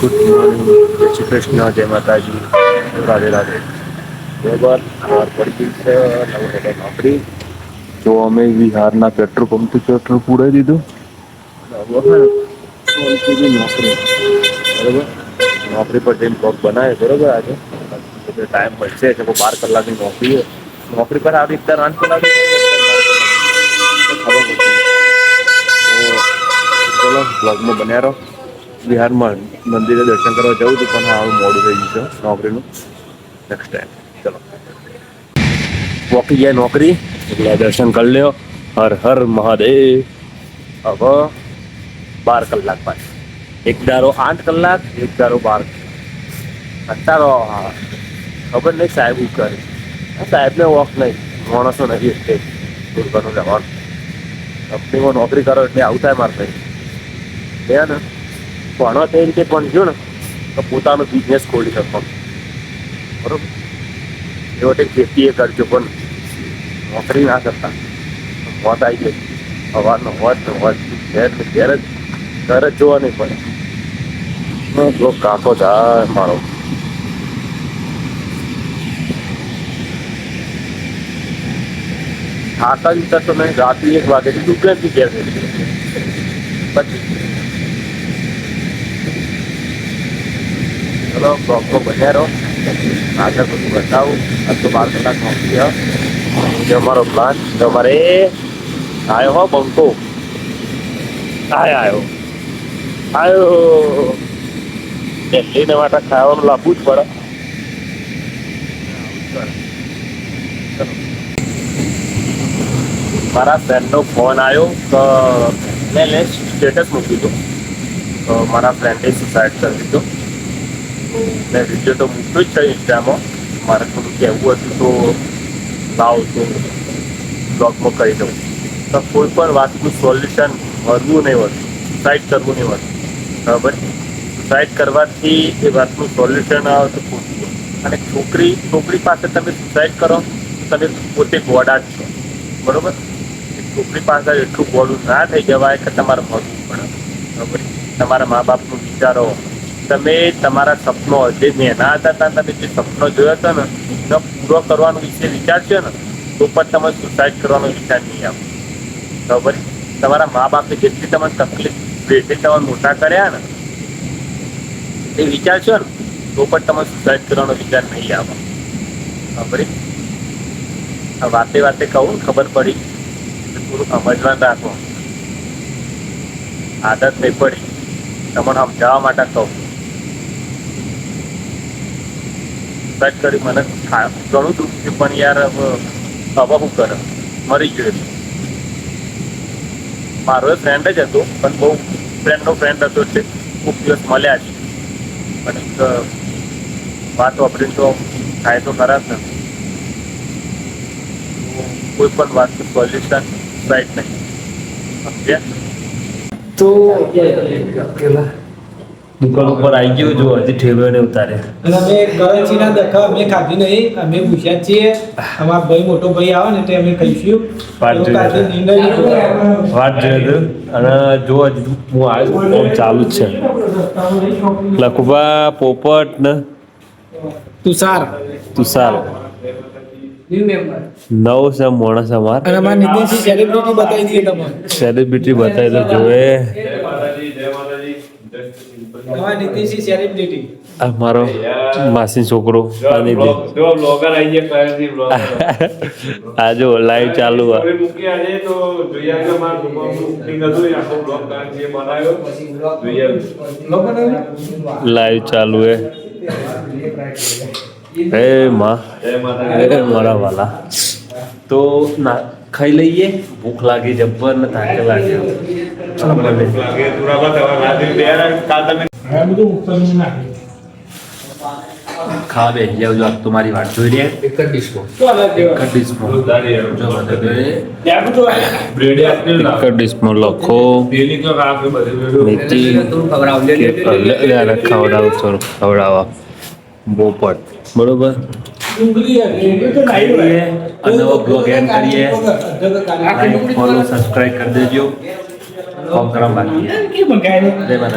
Good morning જય શ્રી કૃષ્ણ જય માતાજી રાધે રાધે. બરાબર હાર પડી છે નવ તો અમે વિહારના પેટ્રોલ પંપથી પેટ્રોલ પૂરાઈ દીધું? નોકરી. બરાબર? નોકરી પર જઈને બ્લોગ બનાવે બરાબર આજે? ટાઈમ મળશે કે બાર કલાકની નોકરી હોય. નોકરી પર આવી રીતે આઠ કલાક ખબર પડશે ચલો બ્લોગમાં બન્યા રહો. બિહારમાં મંદિરે દર્શન કરવા જવું હતું, પણ હાલ મોડું થઈ ગયું છે નોકરીનું. નેક્સ્ટ ટાઈમ ચલો. પોકી ગયા નોકરી. એટલે દર્શન કરી લ્યો. હર હર મહાદેવ. હવે બાર કલાક પાછી એક દારો આઠ કલાક, એક દારો બાર અત્યારો હા ખબર નહીં સાહેબ શું કરે. સાહેબને વોક નહીં. માણસો નથી એટલે દુર્ગાનું જવાનું કંપનીમાં નોકરી કરો એટલે આવું થાય મારે એ ને? ભણો તે રીતે પણ જો ને, તો પોતાનો બિઝનેસ ખોલી શકો. બરોબર? એ તે ખેતી એ કરજો પણ નોકરી ના કરતા. મોત આવી જાય. સવારનો હોત ને હોત. ઘેર ને ઘેર જ, ઘર જ જોવા નહીં પડે. એટલો કાકો જાય મારો. થાકા જતા તો મેં રાત્રિ એક વાગે દુકાનથી ઘેર પછી ચલો બ્લોગમાં બન્યા રહો આગળ બધું બતાવું. આજ તો બાર કલાક હ જે અમારો પ્લાન તમારે આવ્યો હો બંકો. આય આવ્યો આવ્યો દિલ્હીને માટે ખાવાનું લાવવું જ પડે. મારા ફ્રેન્ડનો ફોન આવ્યો તો મેં સ્ટેટસ મૂક્યું હતું તો મારા ફ્રેન્ડે સુસાઇડ કરી દીધો. મેં વીડિયો તો મૂક્યો જ છે ઇન્સ્ટામાં મારે થોડું કહેવું હતું તો લાવ તો બ્લોગમાં કરી દઉં. તો કોઈ પણ વાતનું સોલ્યુશન મળવું નહીં હોતું સાઇડ કરવું નહીં હોતું બરાબર? સુસાઇડ કરવાથી એ વાતનું સોલ્યુશન આવે તો ખોટું અને છોકરી છોકરી પાસે તમે સુસાઇડ કરો તમે પોતે ગોડા જ છો. બરોબર? છોકરી પાસે એટલું ગોળું ના થઈ જવાય કે તમારે મળવું પડે બરોબર? તમારા મા બાપનું વિચારો. તમે તમારા સપનો, જે નાના હતા ત્યાં તમે જે સપનો જોયો હતો ને, એનો પૂરો કરવાનો વિશે વિચારશો ને, તો પણ તમે સુસાઇડ કરવાનો વિચાર નહીં આવે. ખબર તમારા મા બાપે જેટલી તમને તકલીફ જેટલી તમે મોટા કર્યા ને, એ વિચારશો ને, તો પણ તમે સુસાઇડ કરવાનો વિચાર નહીં આવે. ખબર વાતે વાતે કહું ખબર પડી. પૂરું થોડું સમજવાનું રાખો. આદત નહીં પડી. તમને સમજાવવા માટે કહું. સુસાઇડ કરી મને ઘણું દુઃખ છે પણ યાર હવે શું કરે? મરી ગયો એટલે. મારો ફ્રેન્ડ જ હતો, પણ બહુ ફ્રેન્ડનો ફ્રેન્ડ હતો એટલે ખૂબ દિવસ મળ્યા છે પણ એક વાત વાપરીને તો થાય તો ખરાબ ને. કોઈ પણ વાતનું સોલ્યુશન રાઈટ નહીં. સમજ્યા? તો દુકાન ઉપર આવી ગયો જો હજી ઠેલો ને ઉતારે. અને અમે ના દખા અમે ખાધી નહીં અમે પૂછ્યા છીએ. અમાર ભાઈ મોટો ભાઈ આવે ને તે અમે કહીશું. જોઈએ. કાંઈ વાત જોયો અને જો હજી હું આવ્યો ચાલુ જ છે. લખુબા પોપટ ને તુષાર. તુષાર. નવ છે માણસ અમાર. સેલિબ્રિટી બતાવી દઈએ સેલિબ્રિટી બતાવી દો જોવે અમારા નીતિનસિંહ સેલિબ્રિટી આ મારો માસી છોકરો આ જો લાઈવ ચાલુ લાઈવ ચાલુ હે. હે માં. હે મારા વાલા. તો ના ખાઈ લઈએ. ભૂખ લાગી જબ્બર ને થાકે લાગે. લાગે તુરાબા તમે રાત્રે બે કાલ તમે ખા બે જાવ જો આપ તમારી વાટ જોઈ રહ્યા એક જ ડિશમાં એક જ ડિશમાં ઉધારી જો બધા બ્રેડ આપને એક જ ડિશમાં લખો ડેલી તો રાખે બધે મેથી કે લે લે લે ખવડાવું થોડું ખવડાવવા બોપટ બરોબર ખાઈએ અને હવે બ્લોગ એન્ડ કરીએ લાઈક ફોલો સબસ્ક્રાઇબ કરી દેજો કોમ કરવા બાકી જય માતા